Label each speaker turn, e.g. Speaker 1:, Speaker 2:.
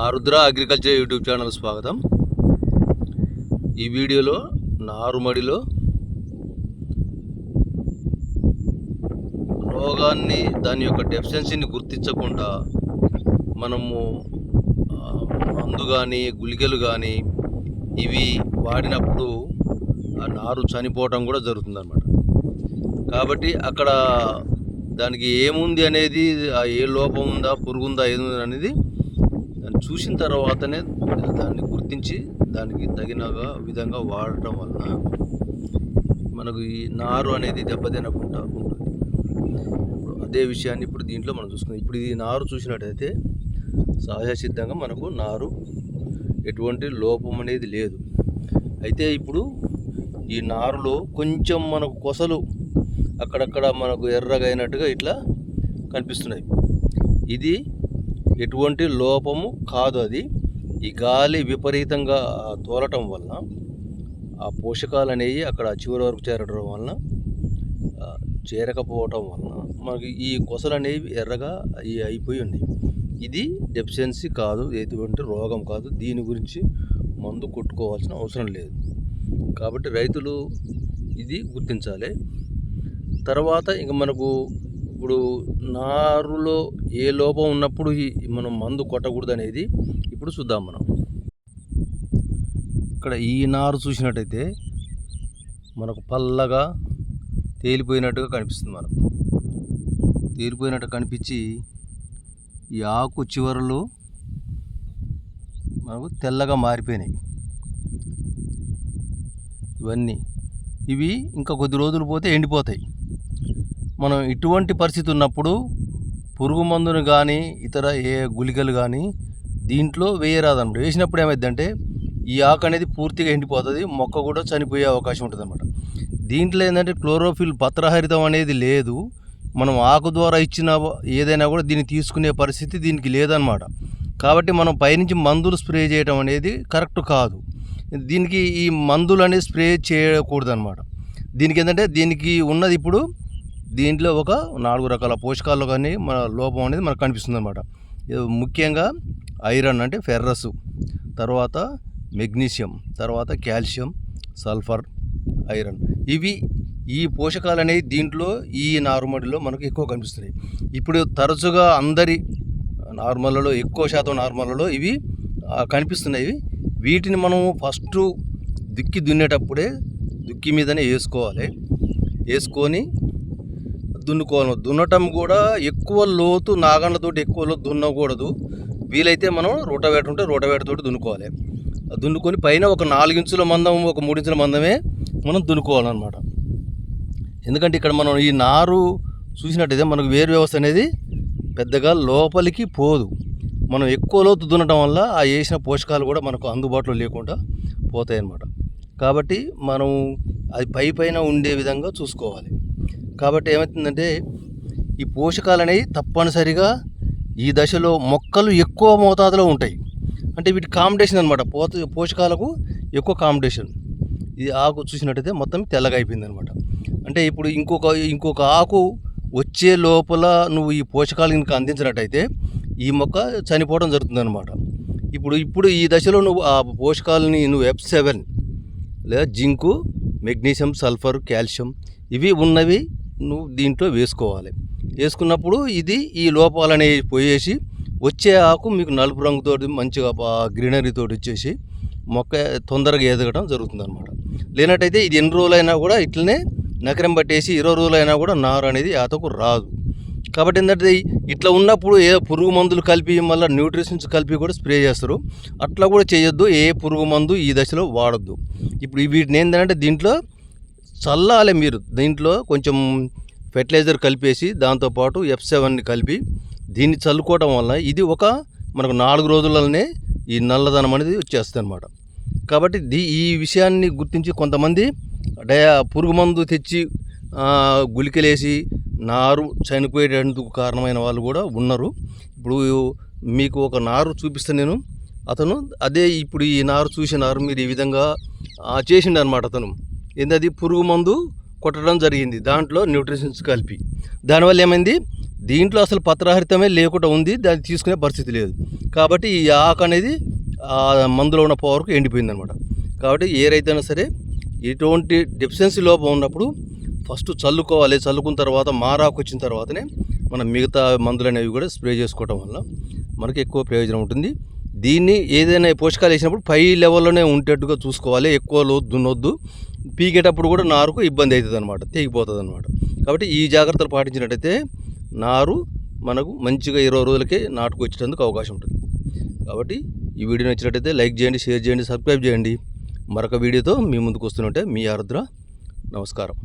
Speaker 1: ఆరుద్ర agriculture YouTube channel స్వాగతం. ఈ వీడియోలో నారుమడిలో రోగాన్ని దాని యొక్క డెఫిషియన్సీని గుర్తించకుండా మనము మందు కానీ గుళికలు కానీ ఇవి వాడినప్పుడు ఆ నారు చనిపోవటం కూడా జరుగుతుందన్నమాట. కాబట్టి అక్కడ దానికి ఏముంది అనేది ఏ లోపం ఉందా పురుగు ఉందా ఏది అనేది చూసిన తర్వాతనే దాన్ని గుర్తించి దానికి తగినగా విధంగా వాడటం వలన మనకు ఈ నారు అనేది దెబ్బతినకుండా ఉంటుంది. ఇప్పుడు అదే విషయాన్ని ఇప్పుడు దీంట్లో మనం చూసుకుందాం. ఇప్పుడు ఈ నారు చూసినట్టయితే సహజసిద్ధంగా మనకు నారు ఎటువంటి లోపం అనేది లేదు. అయితే ఇప్పుడు ఈ నారులో కొంచెం మనకు కొసలు అక్కడక్కడ మనకు ఎర్రగా అయినట్టుగా ఇట్లా కనిపిస్తున్నాయి. ఇది ఎటువంటి లోపము కాదు అది. ఈ గాలి విపరీతంగా తోలటం వల్ల ఆ పోషకాలు అనేవి అక్కడ చివరి వరకు చేరడం వలన చేరకపోవటం వలన మనకి ఈ కొసలు అనేవి ఎర్రగా అవి అయిపోయి ఉన్నాయి. ఇది డెఫిషియన్సీ కాదు ఎటువంటి రోగం కాదు. దీని గురించి మందు కొట్టుకోవాల్సిన అవసరం లేదు. కాబట్టి రైతులు ఇది గుర్తించాలి. తర్వాత ఇంక మనకు ఇప్పుడు నారులో ఏ లోపం ఉన్నప్పుడు మనం మందు కొట్టకూడదు అనేది ఇప్పుడు చూద్దాం మనం. ఇక్కడ ఈ నారు చూసినట్టయితే మనకు పల్లగా తేలిపోయినట్టుగా కనిపిస్తుంది మనకు. తేలిపోయినట్టు కనిపించి ఈ ఆకు చివరలు మనకు తెల్లగా మారిపోయినాయి. ఇవన్నీ. ఇవి ఇంకా కొద్ది రోజులు పోతే ఎండిపోతాయి. మనం ఇటువంటి పరిస్థితి ఉన్నప్పుడు పురుగు మందును కానీ ఇతర ఏ గుళికలు కానీ దీంట్లో వేయరాదన్నమాట. వేసినప్పుడు ఏమైందంటే ఈ ఆకు అనేది పూర్తిగా ఎండిపోతుంది మొక్క కూడా చనిపోయే అవకాశం ఉంటుంది అనమాట దీంట్లో ఏంటంటే క్లోరోఫిల్ పత్రహరితం అనేది లేదు. మనం ఆకు ద్వారా ఇచ్చిన ఏదైనా కూడా దీన్ని తీసుకునే పరిస్థితి దీనికి లేదనమాట కాబట్టి మనం పైనుంచి మందులు స్ప్రే చేయడం అనేది కరెక్ట్ కాదు. దీనికి ఈ మందులు అనేది స్ప్రే చేయకూడదు అనమాట దీనికి ఏంటంటే దీనికి ఉన్నది ఇప్పుడు దీంట్లో ఒక నాలుగు రకాల పోషకాలు కానీ మన లోపం అనేది మనకు కనిపిస్తుంది అనమాట ముఖ్యంగా ఐరన్ అంటే ఫెర్రస్ తర్వాత మెగ్నీషియం తర్వాత కాల్షియం సల్ఫర్ ఐరన్. ఇవి ఈ పోషకాలు అనేవి దీంట్లో ఈ నారుమడిలో మనకు ఎక్కువ కనిపిస్తున్నాయి. ఇప్పుడు తరచుగా అందరి నార్మల్లో ఎక్కువ శాతం నార్మల్లో ఇవి కనిపిస్తున్నాయి. వీటిని మనము ఫస్ట్ దుక్కి దున్నేటప్పుడే దుక్కి మీదనే వేసుకోవాలి. వేసుకొని దున్నుకోవాలి దున్నటం కూడా ఎక్కువ లోతు నాగండ్లతోటి ఎక్కువ లోతు దున్నకూడదు. వీలైతే మనం రోటవేట ఉంటే రోటవేటతోటి దున్నుకోవాలి. దున్నుకొని పైన ఒక నాలుగించుల మందం ఒక మూడించుల మందమే మనం దున్నుకోవాలన్నమాట. ఎందుకంటే ఇక్కడ మనం ఈ నారు చూసినట్టయితే మనకు వేరు వ్యవస్థ అనేది పెద్దగా లోపలికి పోదు. మనం ఎక్కువ లోతు దున్నటం వల్ల ఆ వేసిన పోషకాలు కూడా మనకు అందుబాటులో లేకుండా పోతాయి అన్నమాట కాబట్టి మనం అది పై పైన ఉండే విధంగా చూసుకోవాలి. కాబట్టి ఏమవుతుందంటే ఈ పోషకాలు అనేవి తప్పనిసరిగా ఈ దశలో మొక్కలు ఎక్కువ మోతాదులో ఉంటాయి. అంటే వీటి కాంపిటీషన్ అనమాట పోత పోషకాలకు ఎక్కువ కాంపిటీషన్ ఇది ఆకు చూసినట్టయితే మొత్తం తెల్లగా అయిపోయింది అనమాట అంటే ఇప్పుడు ఇంకొక ఇంకొక ఆకు వచ్చే లోపల నువ్వు ఈ పోషకాలు ఇంకా అందించినట్టయితే ఈ మొక్క చనిపోవడం జరుగుతుందనమాట ఇప్పుడు ఇప్పుడు ఈ దశలో నువ్వు ఆ పోషకాలని నువ్వు ఎఫ్ సెవెన్ లేదా జింకు మెగ్నీషియం సల్ఫర్ కాల్షియం ఇవి ఉన్నవి నువ్వు దీంట్లో వేసుకోవాలి. వేసుకున్నప్పుడు ఇది ఈ లోపాలనేవి పోయేసి వచ్చే ఆకు మీకు నలుపు రంగుతో మంచిగా గ్రీనరీతో వచ్చేసి మొక్క తొందరగా ఎదగడం జరుగుతుంది అనమాట లేనట్టయితే ఇది ఎన్ని రోజులైనా కూడా ఇట్లనే నకరం పట్టేసి ఇరవై రోజులైనా కూడా నారు అనేది ఆతకు రాదు. కాబట్టి ఏంటంటే ఇట్లా ఉన్నప్పుడు ఏ పురుగు మందులు కలిపి మళ్ళీ న్యూట్రిషన్స్ కలిపి కూడా స్ప్రే చేస్తారు. అట్లా కూడా చేయొద్దు. ఏ పురుగు మందు ఈ దశలో వాడద్దు. ఇప్పుడు వీటిని ఏంటంటే దీంట్లో చల్లాలి మీరు. దీంట్లో కొంచెం ఫెర్టిలైజర్ కలిపేసి దాంతోపాటు ఎఫ్ సెవెన్ని కలిపి దీన్ని చల్లుకోవడం వల్ల ఇది ఒక మనకు నాలుగు రోజులనే ఈ నల్లదనం అనేది వచ్చేస్తుంది అనమాట కాబట్టి దీ ఈ విషయాన్ని గుర్తించి కొంతమంది డయా పురుగు మందు తెచ్చి గుళికలేసి నారు చనిపోయేటందుకు కారణమైన వాళ్ళు కూడా ఉన్నారు. ఇప్పుడు మీకు ఒక నారు చూపిస్తాను నేను. అతను అదే ఇప్పుడు ఈ నారు చూసిన నారు మీరు ఈ విధంగా చేసిండు అనమాట అతను. ఏంది అది పురుగు మందు కొట్టడం జరిగింది. దాంట్లో న్యూట్రిషన్స్ కలిపి. దానివల్ల ఏమైంది? దీంట్లో అసలు పత్రహరితమే లేకుండా ఉంది. దాన్ని తీసుకునే పరిస్థితి లేదు. కాబట్టి ఈ ఆకు అనేది ఆ మందులో ఉన్న పవర్కు ఎండిపోయింది అనమాట కాబట్టి ఏ రైతైనా సరే ఎటువంటి డెఫిషియన్సీ లోపం ఉన్నప్పుడు ఫస్ట్ చల్లుకోవాలి. చల్లుకున్న తర్వాత మారాకు వచ్చిన తర్వాతనే మనం మిగతా మందులు అనేవి కూడా స్ప్రే చేసుకోవటం వల్ల మనకి ఎక్కువ ప్రయోజనం ఉంటుంది. దీన్ని ఏదైనా పోషకాలు వేసినప్పుడు పై లెవెల్లోనే ఉండేట్టుగా చూసుకోవాలి. ఎక్కువ లోతు దున్నొద్దు పీకేటప్పుడు కూడా నారుకు ఇబ్బంది అవుతుంది అనమాట తెగిపోతుంది అనమాట కాబట్టి ఈ జాగ్రత్తలు పాటించినట్టయితే నారు మనకు మంచిగా ఇరవై రోజులకే నాటుకు వచ్చేటందుకు అవకాశం ఉంటుంది. కాబట్టి ఈ వీడియో నచ్చినట్టయితే లైక్ చేయండి షేర్ చేయండి సబ్స్క్రైబ్ చేయండి. మరొక వీడియోతో మీ ముందుకు వస్తుంటే మీ ఆరుద్ర. నమస్కారం.